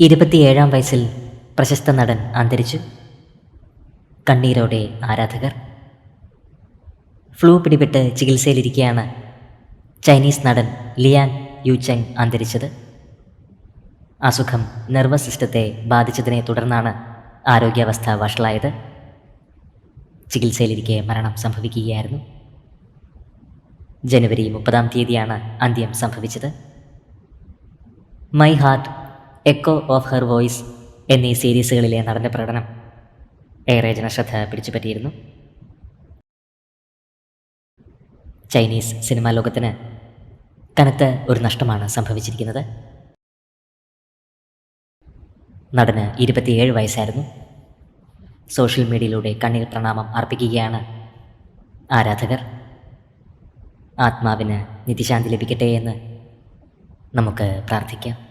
ഇരുപത്തിയേഴാം വയസ്സിൽ പ്രശസ്ത നടൻ അന്തരിച്ചു. കണ്ണീരോടെ ആരാധകർ. ഫ്ലൂ പിടിപെട്ട് ചികിത്സയിലിരിക്കെയാണ് ചൈനീസ് നടൻ ലിയാൻ യുചെങ് അന്തരിച്ചത്. അസുഖം നെർവസ് സിസ്റ്റത്തെ ബാധിച്ചതിനെ തുടർന്നാണ് ആരോഗ്യാവസ്ഥ വഷളായത്. ചികിത്സയിലിരിക്കെ മരണം സംഭവിക്കുകയായിരുന്നു. ജനുവരി മുപ്പതാം തീയതിയാണ് അന്ത്യം സംഭവിച്ചത്. My heart echo of her voice എന്നീ സീരീസുകളിലെ നടന്ന പ്രകടനം ഏറെ ജനശ്രദ്ധ പിടിച്ചുപറ്റിയിരുന്നു. ചൈനീസ് സിനിമാ ലോകത്തിന് കനത്ത ഒരു നഷ്ടമാണ് സംഭവിച്ചിരിക്കുന്നത്. നടന് ഇരുപത്തിയേഴ് വയസ്സായിരുന്നു. സോഷ്യൽ മീഡിയയിലൂടെ കണ്ണീർ പ്രണാമം അർപ്പിക്കുകയാണ് ആരാധകർ. ആത്മാവിന് നിത്യശാന്തി ലഭിക്കട്ടെ എന്ന് നമുക്ക് പ്രാർത്ഥിക്കാം.